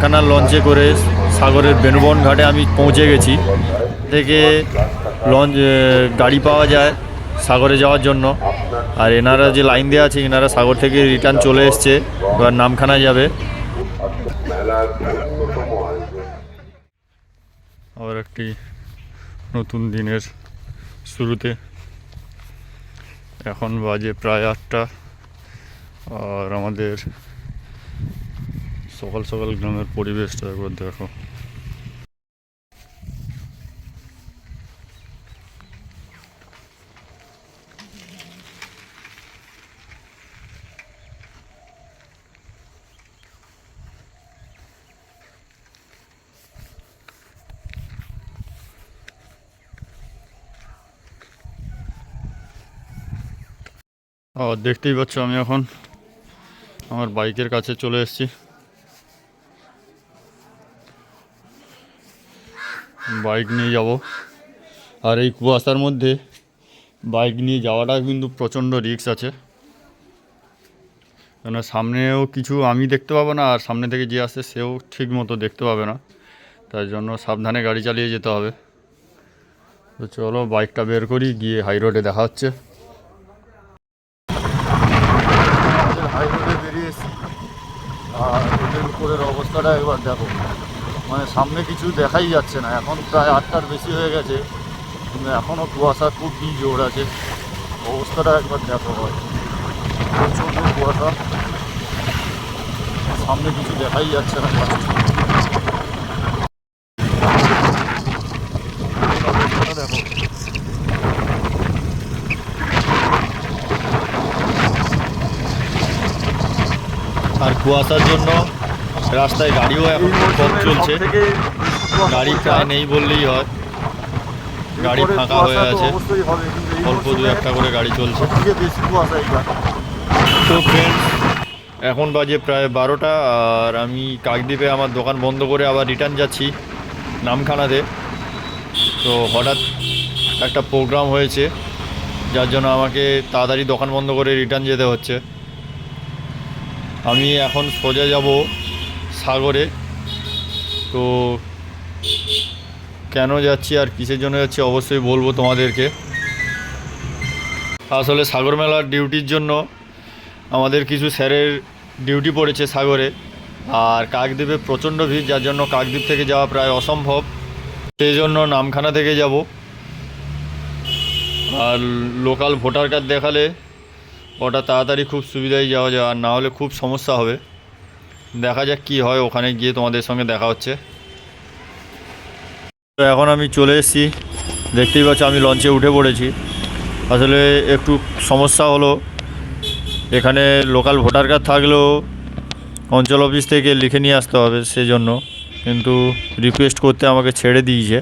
নামখানার লঞ্চে করে সাগরের বেনুবন ঘাটে আমি পৌঁছে গেছি। থেকে লঞ্চ গাড়ি পাওয়া যায় সাগরে যাওয়ার জন্য। আর এনারা যে লাইন দেওয়া আছে, এনারা সাগর থেকে রিটার্ন চলে এসছে, এবার নামখানা যাবে। আবার একটি নতুন দিনের শুরুতে। এখন বাজে প্রায় আটটা, আর আমাদের সকাল সকাল গ্রামের পরিবেশটা একবার দেখো। দেখতেই পাচ্ছ আমি এখন আমার বাইকের কাছে চলে এসেছি। বাইক নিয়ে যাব। আর এই কুয়াশার মধ্যে বাইক নিয়ে যাওয়াটা কিন্তু প্রচণ্ড রিস্ক আছে। কেন সামনেও কিছু আমি দেখতে পাবো না, আর সামনে থেকে যে আসে সেও ঠিক মতো দেখতে পাবে না। তাই জন্য সাবধানে গাড়ি চালিয়ে যেতে হবে। তো চলো বাইকটা বের করি, গিয়ে হাই রোডে দেখা হচ্ছে। হাই রোডে বেরিয়ে এসেছি। আর রোডের উপরের অবস্থাটা একবার দেখো। মানে সামনে কিছু দেখাই যাচ্ছে না। এখন প্রায় আটটার বেশি হয়ে গেছে। কিন্তু এখনও কুয়াশা খুব জোর আছে। অবস্থাটা একবার দেখো হয় প্রচণ্ড কুয়াশা। সামনে কিছু দেখাই যাচ্ছে না। আর কুয়াশার জন্য রাস্তায় গাড়িও এখন খুব কম চলছে। গাড়ি প্রায় নেই বললেই হয়। গাড়ি ফাঁকা হয়ে আছে। অল্প দু একটা করে গাড়ি চলছে। তো ফ্রেন্ডস এখন বাজে প্রায় বারোটা আর আমি কাকদ্বীপে আমার দোকান বন্ধ করে আবার রিটার্ন যাচ্ছি নামখানাতে। তো হঠাৎ একটা প্রোগ্রাম হয়েছে যার জন্য আমাকে তাড়াতাড়ি দোকান বন্ধ করে রিটার্ন যেতে হচ্ছে। আমি এখন সোজা যাব সাগরে। তো কেন যাচ্ছি আর কিসের জন্য যাচ্ছি অবশ্যই বলব তোমাদেরকে। আসলে সাগর মেলার ডিউটির জন্য আমাদের কিছু স্যারের ডিউটি পড়েছে সাগরে। আর কাকদ্বীপে প্রচণ্ড ভিড়, যার জন্য কাকদ্বীপ থেকে যাওয়া প্রায় অসম্ভব। সেই জন্য নামখানা থেকে যাব। আর লোকাল ভোটার কার্ড দেখালে ওটা তাড়াতাড়ি খুব সুবিধায় যাওয়া যায়, আর না হলে খুব সমস্যা হবে। দেখা যাক কি হয়, ওখানে গিয়ে তোমাদের সঙ্গে দেখা হচ্ছে। তো এখন আমি চলে এসেছি। দেখতেই পাচ্ছ আমি লঞ্চে উঠে পড়েছি। আসলে একটু সমস্যা হলো। এখানে লোকাল ভোটার কার্ড থাকলেও অঞ্চল অফিস থেকে লিখে নিয়ে আসতে হবে সেজন্য। কিন্তু রিকোয়েস্ট করতে আমাকে ছেড়ে দিয়েছে।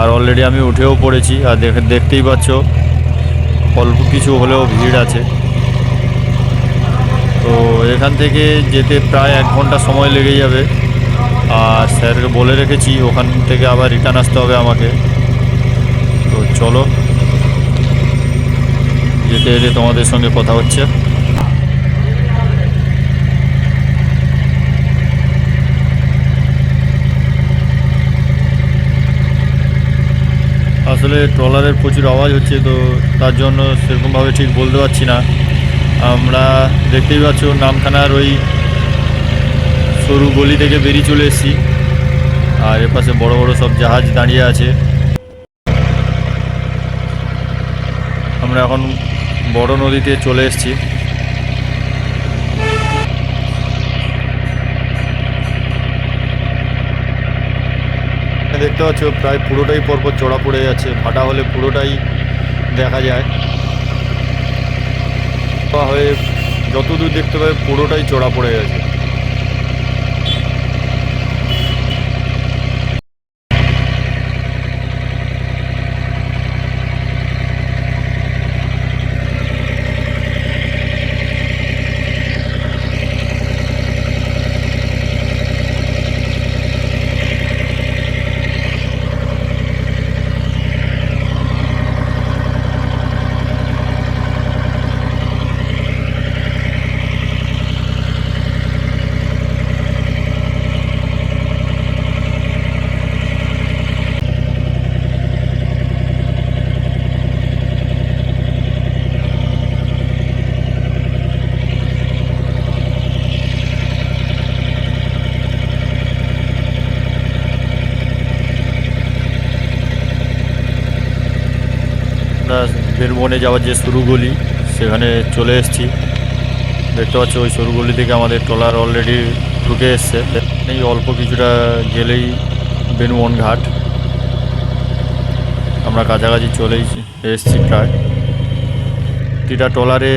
আর অলরেডি আমি উঠেও পড়েছি। আর দেখে, দেখতেই পাচ্ছ, অল্প কিছু হলেও ভিড় আছে। এখান থেকে যেতে প্রায় এক ঘণ্টা সময় লেগে যাবে। আর স্যারকে বলে রেখেছি, ওখান থেকে আবার রিটার্ন আসতে হবে আমাকে। তো চলো। যেতে যেতে তোমাদের সঙ্গে কথা হচ্ছে। আসলে ট্রলারের প্রচুর আওয়াজ হচ্ছে, তো তার জন্য সেরকমভাবে ঠিক বলতে পারছি না। আমরা দেখতেই পাচ্ছ নামখানার ওই সরু গলি থেকে বেরিয়ে চলে এসেছি। আর এপাশে বড় বড় সব জাহাজ দাঁড়িয়ে আছে। আমরা এখন বড় নদীতে চলে এসেছি। দেখতে পাচ্ছ, প্রায় পুরোটাই পরপর চড়া পড়ে যাচ্ছে। ভাটা হলে পুরোটাই দেখা যায়। হয়ে যতদূর দেখতে পাবে পুরোটাই চড়া পড়ে গেছে। বেনুবনে যাওয়ার যে সরু গলি সেখানে চলে এসেছি। দেখতে পাচ্ছি, ওই সরু গলি থেকে আমাদের ট্রলার অলরেডি ঢুকে এসছে। এই অল্প কিছুটা গেলেই বেনুবন ঘাট। আমরা কাছাকাছি চলেই এসেছি প্রায়। প্রতিটা ট্রলারে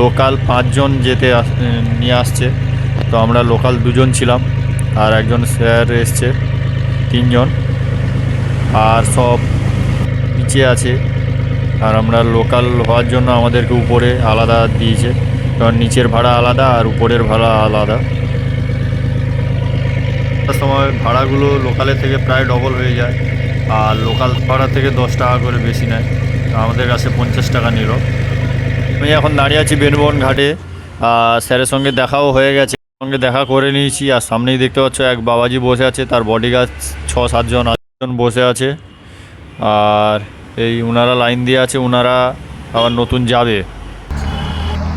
লোকাল পাঁচজন যেতে নিয়ে আসছে। তো আমরা লোকাল দুজন ছিলাম, আর একজন স্যার এসছে, তিনজন। আর সব নিচে আছে। আর আমরা লোকাল হওয়ার জন্য আমাদেরকে উপরে আলাদা দিয়েছে। কারণ নিচের ভাড়া আলাদা আর উপরের ভাড়া আলাদা। সময় ভাড়াগুলো লোকালের থেকে প্রায় ডবল হয়ে যায়। আর লোকাল ভাড়া থেকে দশ টাকা করে বেশি নেয়। আমাদের কাছে পঞ্চাশ টাকা নিল। আমি এখন দাঁড়িয়ে আছি বেনবন ঘাটে। স্যারের সঙ্গে দেখাও হয়ে গেছে। সঙ্গে দেখা করে নিয়েছি। আর সামনেই দেখতে পাচ্ছ এক বাবাজি বসে আছে। তার বডিগার্ড ছ সাতজন আটজন বসে আছে। আর এই উনারা লাইন দিয়ে আছে, উনারা আবার নতুন যাবে।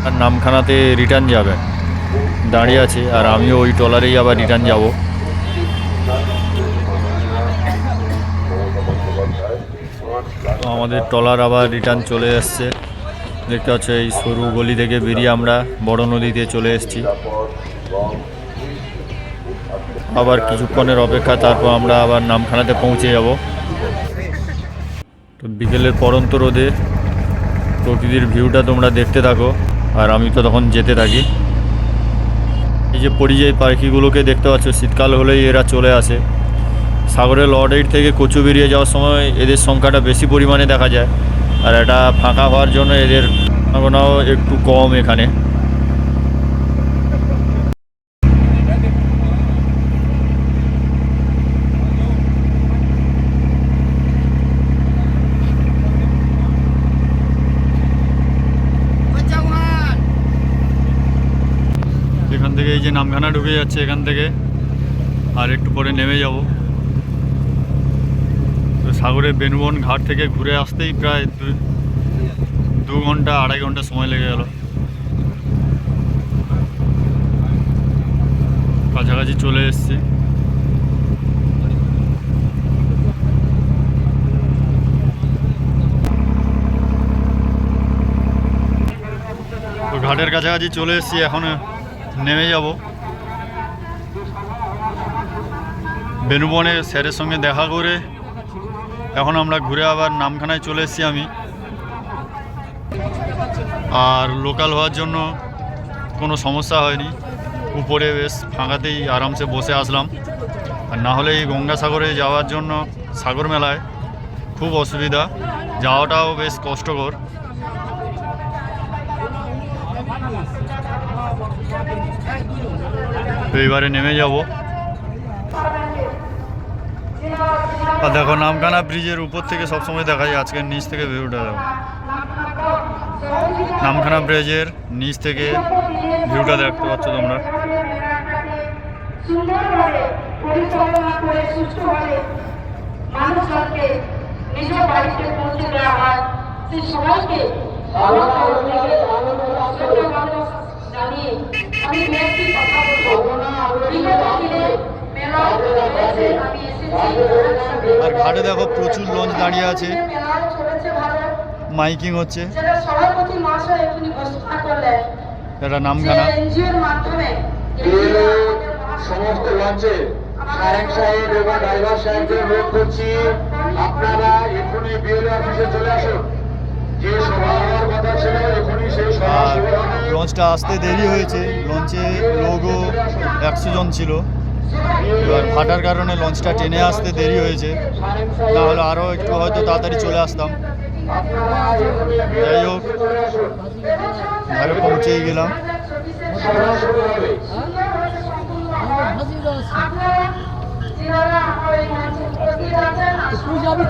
আর নামখানাতে রিটার্ন যাবে। দাঁড়িয়ে আছে, আর আমিও ওই ট্রলারেই আবার রিটার্ন যাব। আমাদের ট্রলার আবার রিটার্ন চলে এসছে। দেখতে পাচ্ছ, এই সরু গলি থেকে বেরিয়ে আমরা বড় নদীতে চলে এসেছি। আবার কিছুক্ষণের অপেক্ষা, তারপর আমরা আবার নামখানাতে পৌঁছে যাব। তো বিকেলের পরন্ত রোদে প্রকৃতির ভিউটা তোমরা দেখতে থাকো, আর আমি তো তখন যেতে থাকি। এই যে পরিযায়ী পাখিগুলোকে দেখতে পাচ্ছ, শীতকাল হলেই এরা চলে আসে। সাগরের লর্ডের থেকে কচু বেরিয়ে যাওয়ার সময় এদের সংখ্যাটা বেশি পরিমাণে দেখা যায়, আর এটা ফাঁকা হওয়ার জন্য এদের সম্ভাবনাও একটু কম এখানে। এখান থেকে এই যে নামখানা ঢুকে যাচ্ছে এখান থেকে। আর একটু পরে নেমে যাব। তো সাগরের বেনুবন ঘাট থেকে ঘুরে আসতেই প্রায় দু- ঘণ্টা, আড়াই ঘণ্টা সময় লেগে গেল। কাছাকাছি চলে এসেছি। ঘাটের কাছাকাছি চলে এসেছি এখন। নেমে যাব। বেনুবনে স্যারের সঙ্গে দেখা করে এখন আমরা ঘুরে আবার নামখানায় চলে এসেছি আমি। আর লোকাল হওয়ার জন্য কোনো সমস্যা হয়নি। উপরে বেশ ফাঁকাতেই আরামসে বসে আসলাম। আর না হলে এই গঙ্গাসাগরে যাওয়ার জন্য সাগর মেলায় খুব অসুবিধা। যাওয়াটাও বেশ কষ্টকর। তো এবারে নেমে যাব আর দেখো নামখানা ব্রিজের উপর থেকে সবসময় দেখা যায় আজকের নিচ থেকে ভিউটা দেখো নামখানা ব্রিজের নিচ থেকে ভিউটা দেখতে পাচ্ছ তোমরা হয় সবাইকে জানিয়ে আমি দু একটি কথা বলব। বিগত দিনে মেলা হয়েছে আমি এসেছি আর ঘাটে দেখো প্রচুর লঞ্চ দাঁড়িয়ে আছে। মেলাও চলেছে ভালো। মাইকিং হচ্ছে। যেটা সভাপতি মহাশয় এখানে ঘোষণা করলেন। এটা এনজিওর মাধ্যমে সমস্ত লঞ্চে সারেং সাহেব এবং ড্রাইভার সাহেবকে অনুরোধ করছি। আপনারা এখনই বিএলও অফিসে চলে আসুন। আর লঞ্চটা আসতে দেরি হয়েছে। লঞ্চে লোগো একশো জন ছিল। এবার ফাটার কারণে লঞ্চটা টেনে আসতে দেরি হয়েছে। তাহলে আরও একটু হয়তো তাড়াতাড়ি চলে আসতাম। যাই হোক ঘরে পৌঁছেই গেলাম। শুরু হবে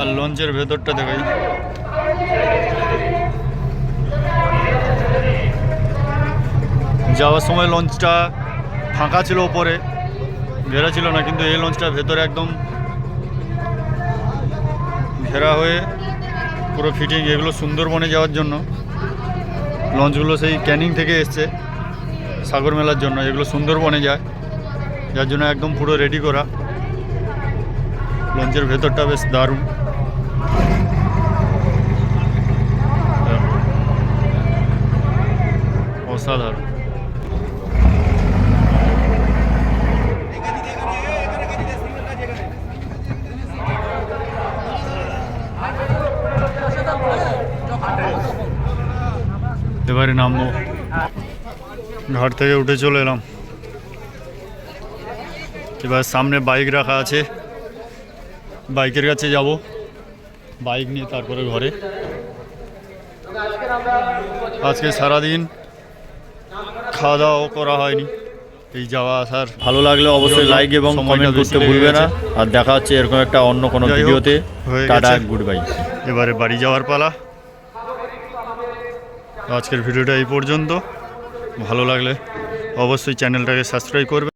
আর লঞ্চের ভেতরটা দেখাই। যাওয়ার সময় লঞ্চটা ফাঁকা ছিল ওপরে, ঘেরা ছিল না, কিন্তু এই লঞ্চটা ভেতরে একদম ঘেরা হয়ে পুরো ফিটিং এগুলো সুন্দরবনে যাওয়ার জন্য। লঞ্চগুলো সেই ক্যানিং থেকে এসছে সাগর মেলার জন্য, এগুলো সুন্দরবনে যায়। যার জন্য একদম পুরো রেডি করা। লঞ্চের ভেতরটা বেশ দারুণ। অসাধারণ। এবারে নামবো। ঘাট থেকে উঠে চলে এলাম। এবার সামনে বাইক রাখা আছে। বাইকের কাছে যাব। বাইক নিয়ে তারপরে ঘরে। আজকে সারাদিন খাওয়া দাওয়াও করা হয়নি। এই যাওয়া আসার ভালো লাগলে অবশ্যই লাইক এবং কমেন্ট করতে ভুলবে না। আর দেখা হচ্ছে এরকম একটা অন্য কোনো ভিডিওতে। হয়ে টাটা গুড বাই এবারে বাড়ি যাওয়ার পালা। আজকের ভিডিওটা এই পর্যন্ত। ভালো লাগলে অবশ্যই চ্যানেলটাকে সাবস্ক্রাইব করবে।